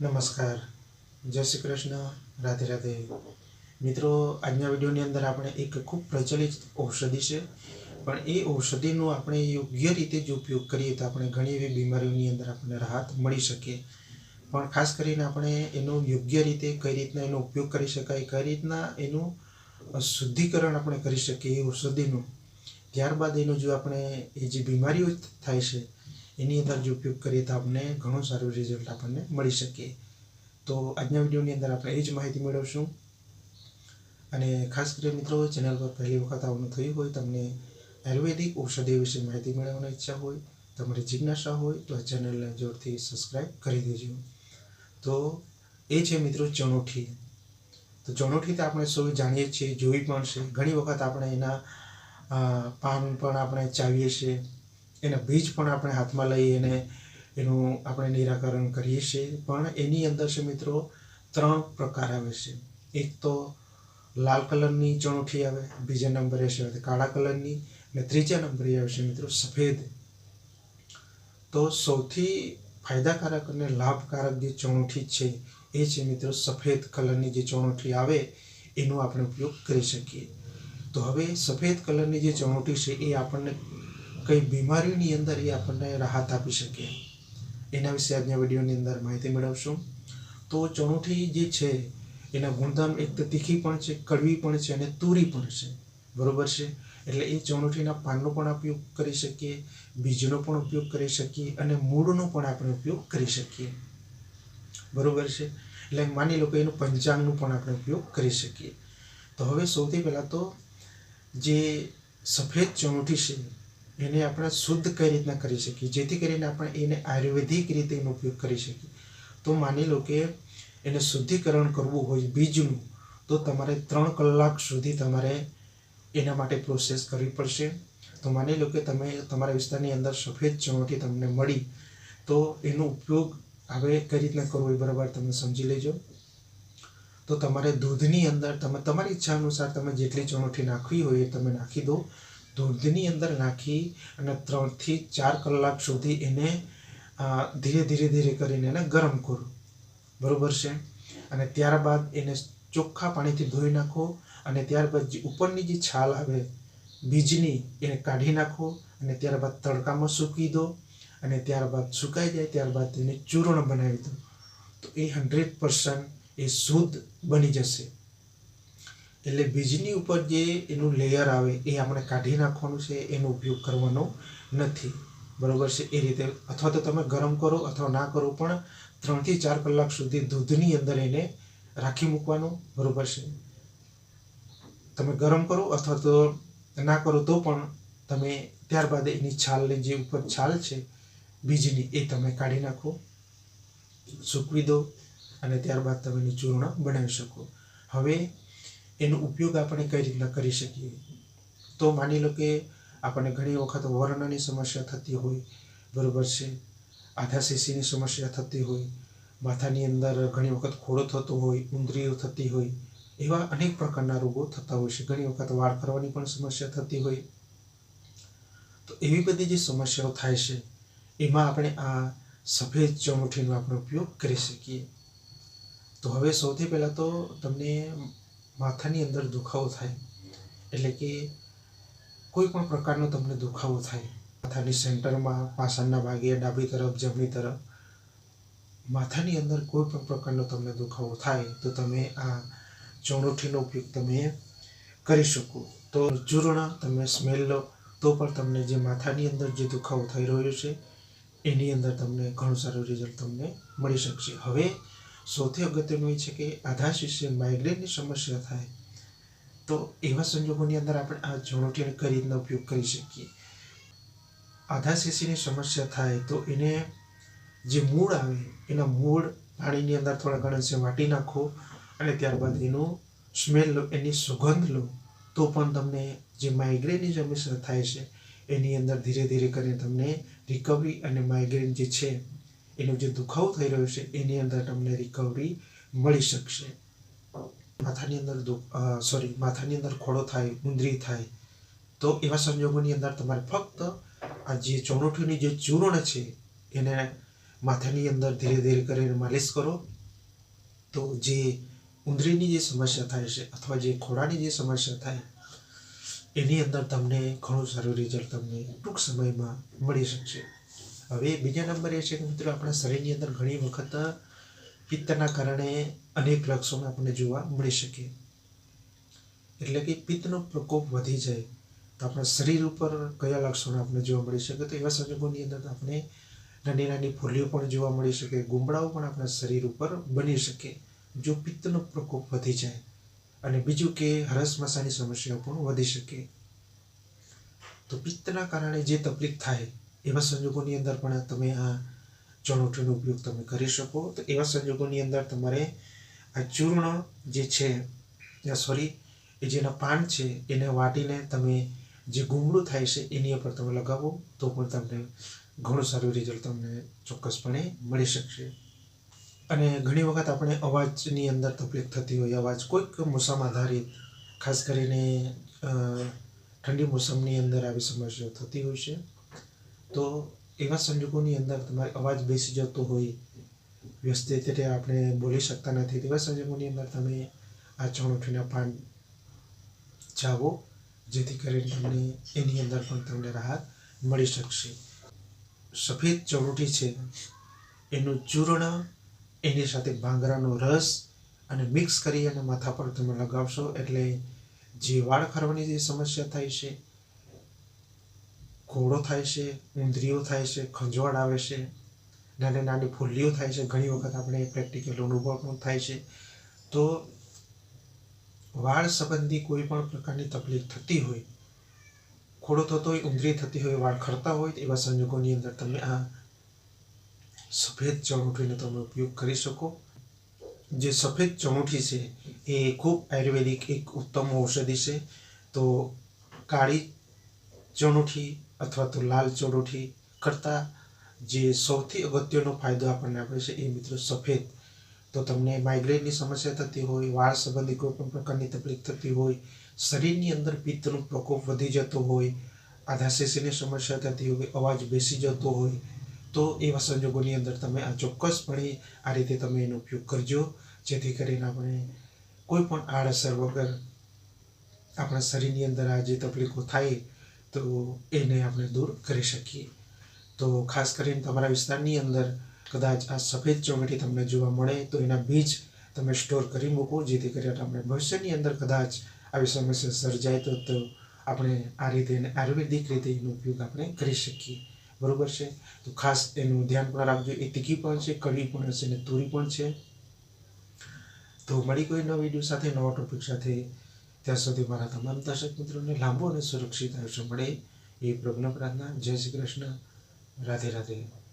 નમસ્કાર. જય શ્રી કૃષ્ણ. રાધે રાધે. મિત્રો, આજના વિડીયોની અંદર આપણે એક ખૂબ પ્રચલિત ઔષધિ છે. પણ એ ઔષધિનો આપણે યોગ્ય રીતે જો ઉપયોગ કરીએ તો આપણે ઘણી એવી બીમારીઓની અંદર આપણને રાહત મળી શકે. પણ ખાસ કરીને આપણે એનો યોગ્ય રીતે કઈ રીતના એનો ઉપયોગ કરી શકાય, કઈ રીતના એનું શુદ્ધિકરણ આપણે કરી શકીએ એ ઔષધિનું. ત્યારબાદ એનું જો આપણે એ જે બીમારીઓ થાય છે એની અંદર જો ઉપયોગ કરીએ તો આપણને ઘણું સારું રિઝલ્ટ આપણને મળી શકે. તો આજના વિડીયોની અંદર આપણે એ જ માહિતી મેળવશું. અને ખાસ કરીને મિત્રો, ચેનલ પર પહેલી વખત આવવાનું થયું હોય, તમને આયુર્વેદિક ઔષધિ વિશે માહિતી મેળવવાની ઈચ્છા હોય, તમારી જિજ્ઞાસા હોય, તો આ ચેનલને જોરથી સબસ્ક્રાઈબ કરી દેજો. તો એ છે મિત્રો ચણોઠી. તો ચણોઠી તો આપણે સૌ જાણીએ છીએ, જોઈ પણ છે. ઘણી વખત આપણે એના પાન પણ આપણે ચાવીએ છીએ. એના બીજ પણ આપણે હાથમાં લઈ એને એનું આપણે નિરાકરણ કરીએ છીએ. પણ એની અંદર છે મિત્રો, ત્રણ પ્રકાર આવે છે. એક તો લાલ કલરની ચણોઠી આવે, બીજા નંબરે છે કાળા કલરની અને ત્રીજા નંબરે આવે છે મિત્રો સફેદ. તો સૌથી ફાયદાકારક અને લાભકારક જે ચણોઠી છે, એ છે મિત્રો સફેદ કલરની જે ચણોઠી આવે, એનો આપણે ઉપયોગ કરી શકીએ. તો હવે સફેદ કલરની જે ચણોઠી છે, એ આપણને કઈ બીમારીની અંદર એ આપણને રાહત આપી શકે. એના વિશે આજના વિડીયોની અંદર માહિતી મેળવશું. તો ચણુઠી જે છે, એના ગુણધર્મ એક તો તીખી પણ છે, કડવી પણ છે અને તુરી પણ છે. બરોબર છે? એટલે એ ચણોઠીના પાનનો પણ ઉપયોગ કરી શકીએ, બીજનો પણ ઉપયોગ કરી શકીએ અને મૂળનો પણ આપણે ઉપયોગ કરી શકીએ. બરોબર છે? એટલે માની લો કે એનું પંચાંગનો પણ આપણે ઉપયોગ કરી શકીએ. તો હવે સૌથી પહેલાં તો જે સફેદ ચણોઠી છે એને આપણે શુદ્ધ કઈ રીતના કરી શકીએ? જેથી કરીને આપણે એને આયુર્વેદિક રીતે એનો ઉપયોગ કરી શકીએ. તો માની લો કે એને શુદ્ધિકરણ કરવું હોય બીજનું, તો તમારે ત્રણ કલાક સુધી તમારે એના માટે પ્રોસેસ કરવી પડશે. તો માની લો કે તમે તમારા વિસ્તારની અંદર સફેદ ચણોથી તમને મળી, તો એનો ઉપયોગ હવે કઈ રીતના કરવો એ બરાબર તમે સમજી લેજો. તો તમારે દૂધની અંદર તમે તમારી ઈચ્છા અનુસાર તમે જેટલી ચણોઠી નાખવી હોય એ તમે નાખી દો. દૂધની અંદર નાખી અને ત્રણથી ચાર કલાક સુધી એને ધીરે ધીરે ધીરે કરીને એને ગરમ કરો. બરાબર છે? અને ત્યારબાદ એને ચોખ્ખા પાણીથી ધોઈ નાખો અને ત્યારબાદ જે ઉપરની જે છાલ આવે, બીજની એને કાઢી નાખો અને ત્યારબાદ તડકામાં સૂકી દો અને ત્યારબાદ સુકાઈ જાય, ત્યારબાદ તેને ચૂર્ણ બનાવી દો. તો એ હંડ્રેડ પર્સન્ટ એ શુદ્ધ બની જશે. એટલે બીજની ઉપર જે એનું લેયર આવે, એ આપણે કાઢી નાખવાનું છે, એનો ઉપયોગ કરવાનો નથી. બરોબર છે? એ રીતે. અથવા તો તમે ગરમ કરો અથવા ના કરો, પણ ત્રણથી ચાર કલાક સુધી દૂધની અંદર એને રાખી મૂકવાનું. બરોબર છે? તમે ગરમ કરો અથવા તો ના કરો, તો પણ તમે ત્યારબાદ એની છાલની જે ઉપર છાલ છે, બીજની, એ તમે કાઢી નાખો, સૂકવી દો અને ત્યારબાદ તમે એની ચૂર્ણ બનાવી શકો. હવે એનો ઉપયોગ આપણે કઈ રીતના કરી શકીએ? તો માની લો કે આપણને ઘણી વખત વર્ણની સમસ્યા થતી હોય, બરોબર છે? આધા શીશીની સમસ્યા થતી હોય, માથાની અંદર ઘણી વખત ખોડો થતો હોય, ઉંદરીઓ થતી હોય, એવા અનેક પ્રકારના રોગો થતા હોય છે. ઘણી વખત વાળ કરવાની પણ સમસ્યા થતી હોય. તો એવી બધી જે સમસ્યાઓ થાય છે, એમાં આપણે આ સફેદ ચમોઠીનો આપણે ઉપયોગ કરી શકીએ. તો હવે સૌથી પહેલાં તો તમને માથાની અંદર દુખાવો થાય, એટલે કે કોઈ પણ પ્રકારનો તમને દુખાવો થાય, માથાની સેન્ટરમાં, પાછળના ભાગે, ડાબી તરફ, જમણી તરફ, માથાની અંદર કોઈ પણ પ્રકારનો તમને દુખાવો થાય, તો તમે આ ચૌણઠીનો ઉપયોગ તમે કરી શકો. તો ચૂર્ણ તમે સ્મેલ લો, તો પણ તમને જે માથાની અંદર જે દુખાવો થઈ રહ્યો છે, એની અંદર તમને ઘણું સારું રિઝલ્ટ તમને મળી શકશે. હવે સૌથી અગત્યનું એ છે કે આધા શિષ્ય માઇગ્રેનની સમસ્યા થાય. તો એવા સંજોગોની અંદર આપણે આ જણોટીને કઈ રીતના ઉપયોગ કરી શકીએ? આધા શિષ્યની સમસ્યા થાય તો એને જે મૂળ આવે, એના મૂળ પાણીની અંદર થોડા ઘણા છે, વાટી નાખો અને ત્યારબાદ એનું સ્મેલ લો, એની સુગંધ લો, તો પણ તમને જે માઇગ્રેનની સમસ્યા થાય છે, એની અંદર ધીરે ધીરે કરીને તમને રિકવરી અને માઇગ્રેન જે છે એનો જે દુખાવો થઈ રહ્યો છે, એની અંદર તમને રિકવરી મળી શકશે. માથાની અંદર સોરી માથાની અંદર ખોડો થાય, ઉંદરી થાય, તો એવા સંજોગોની અંદર તમારે ફક્ત આ જે ચોરોઠીની જે ચૂર્ણ છે, એને માથાની અંદર ધીરે ધીરે કરીને માલિશ કરો. તો જે ઉંદરીની જે સમસ્યા થાય છે, અથવા જે ખોડાની જે સમસ્યા થાય, એની અંદર તમને ઘણું સારું રિઝલ્ટ તમને ટૂંક સમયમાં મળી શકશે. હવે બીજા નંબર એ છે કે મિત્રો, આપણા શરીરની અંદર ઘણી વખત પિત્તના કારણે અનેક લક્ષણો આપણને જોવા મળી શકે. એટલે કે પિત્તનો પ્રકોપ વધી જાય તો આપણા શરીર ઉપર કયા લક્ષણો આપણને જોવા મળી શકે? તો એવા સંજોગોની અંદર આપણે નાની નાની ફૂલીઓ પણ જોવા મળી શકે, ગુમડાઓ પણ આપણા શરીર ઉપર બની શકે, જો પિત્તનો પ્રકોપ વધી જાય. અને બીજું કે હરસ મસાની સમસ્યાઓ પણ વધી શકે. તો પિત્તના કારણે જે તકલીફ થાય એવા સંજોગોની અંદર પણ તમે આ ચણોઠીનો ઉપયોગ તમે કરી શકો. તો એવા સંજોગોની અંદર તમારે આ ચૂર્ણ જે છે સોરી એ જેના પાન છે, એને વાટીને તમે જે ગુમડું થાય છે, એની ઉપર તમે લગાવો, તો પણ તમને ઘણું સારું રિઝલ્ટ તમને ચોક્કસપણે મળી શકશે. અને ઘણી વખત આપણે અવાજની અંદર તકલીફ થતી હોય, અવાજ કોઈક મોસમ આધારિત, ખાસ કરીને ઠંડી મોસમની અંદર આવી સમસ્યાઓ થતી હોય છે. તો એવા સંજોગોની અંદર તમારે અવાજ બેસી જતો હોય, વ્યસ્ત રીતે આપણે બોલી શકતા નથી. તેવા સંજોગોની અંદર તમે આ ચણોઠીના પાન ચાવો જેથી કરીને તમને એની અંદર પણ તમને રાહત મળી શકશે. સફેદ ચરોઠી છે. એનું ચૂર્ણ, એની સાથે ભાંગરાનો રસ અને મિક્સ કરી અને માથા પર તમે લગાવશો એટલે જે વાળ ખરવાની જે સમસ્યા થાય છે ઘોડો થાય છે, ઉંદરીઓ થાય છે, ખંજવાળ આવે છે, નાની નાની ફૂલીઓ થાય છે, ઘણી વખત આપણે પ્રેક્ટિકલ અનુભવ પણ થાય છે. તો વાળ સંબંધી કોઈ પણ પ્રકારની તકલીફ થતી હોય ખોડો થતો હોય, ઉંદરી થતી હોય, વાળ ખરતા હોય એવા સંજોગોની અંદર તમે આ સફેદ ચણુઠીનો તમે ઉપયોગ કરી શકો. જે સફેદ ચણુઠી છે, એ ખૂબ આયુર્વેદિક એક ઉત્તમ ઔષધિ છે. તો કાળી ચણોઠી અથવા તો લાલ ચોરોઠી કરતાં જે સૌથી અગત્યનો ફાયદો આપણને આપે છે, એ મિત્રો સફેદ. તો તમને માઇગ્રેનની સમસ્યા થતી હોય, વાળ સંબંધી કોઈ પણ પ્રકારની તકલીફ થતી હોય, શરીરની અંદર પિત્તનો પ્રકોપ વધી જતો હોય આધાશેષીની સમસ્યા થતી હોય, અવાજ બેસી જતો હોય, તો એવા સંજોગોની અંદર તમે આ ચોક્કસપણે આ રીતે તમે એનો ઉપયોગ કરજો. જેથી કરીને આપણે કોઈ પણ આડઅસર વગર આપણા શરીરની અંદર આ જે તકલીફો થાય તો એને આપણે દૂર કરી શકીએ. તો ખાસ કરીને તમારા વિસ્તારની અંદર કદાચ આ સફેદ ચોમેટી તમને જોવા મળે, તો એના બીજ તમે સ્ટોર કરી મૂકો, જેથી કરીને આપણે ભવિષ્યની અંદર કદાચ આવી સમસ્યા સર્જાય તો આપણે આ રીતે એને આયુર્વેદિક રીતે એનો ઉપયોગ આપણે કરી શકીએ. બરોબર છે? તો ખાસ એનું ધ્યાન પણ રાખજો. એ તીખી પણ છે, કડવી પણ હશે અને તુરી પણ છે. તો મળી કોઈ નવા વીડિયો સાથે, નવા ટોપિક સાથે ત્યાં સુધી મારા તમામ દર્શક મિત્રોને લાંબો અને સુરક્ષિત આયુષ્ય મળે એ પ્રભુના પ્રાર્થના જય શ્રી કૃષ્ણ. રાધે રાધે.